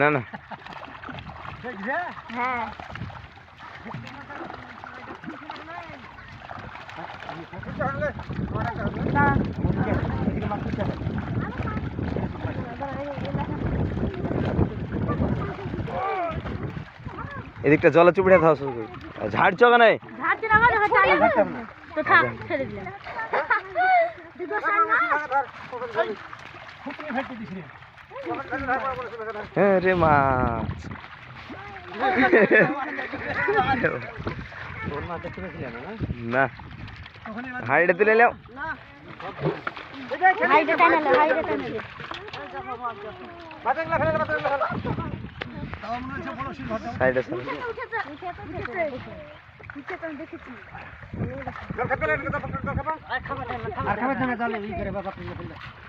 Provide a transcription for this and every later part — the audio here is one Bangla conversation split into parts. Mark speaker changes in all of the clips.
Speaker 1: না
Speaker 2: হ্যাঁ
Speaker 1: এদিকটা জলে চুপড়ে থাকা শুরু করি। ঝাড় চকা নাই?
Speaker 2: তো থাক ছেড়ে দিলাম। সামনে
Speaker 1: হ্যাঁ রে মাছ না। হাইডে তুলে এলাম
Speaker 2: হাইডে টানালে হাইডে টানালে
Speaker 1: সাইডে সাইডে এবার পালালে যতক্ষণ টানাই হয়নি জাল বললে হবে ভাইসে গেছিল
Speaker 3: আমার দিল্লিকে ব্যাট লাগে না তোমার দিল্লিকে ব্যাট
Speaker 2: হ্যাঁ তোমরা আপনারা টাইমটা
Speaker 3: হ্যাঁ
Speaker 2: নিজেরা
Speaker 3: আমরা তিনটা টাইম লাগে হতো এবার আলে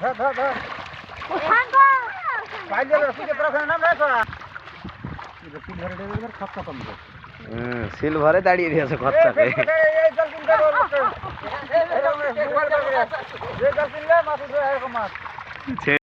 Speaker 3: ধর ধর ধর
Speaker 1: সিলভারে দাঁড়িয়ে দিয়েছে
Speaker 3: এরকম মাছ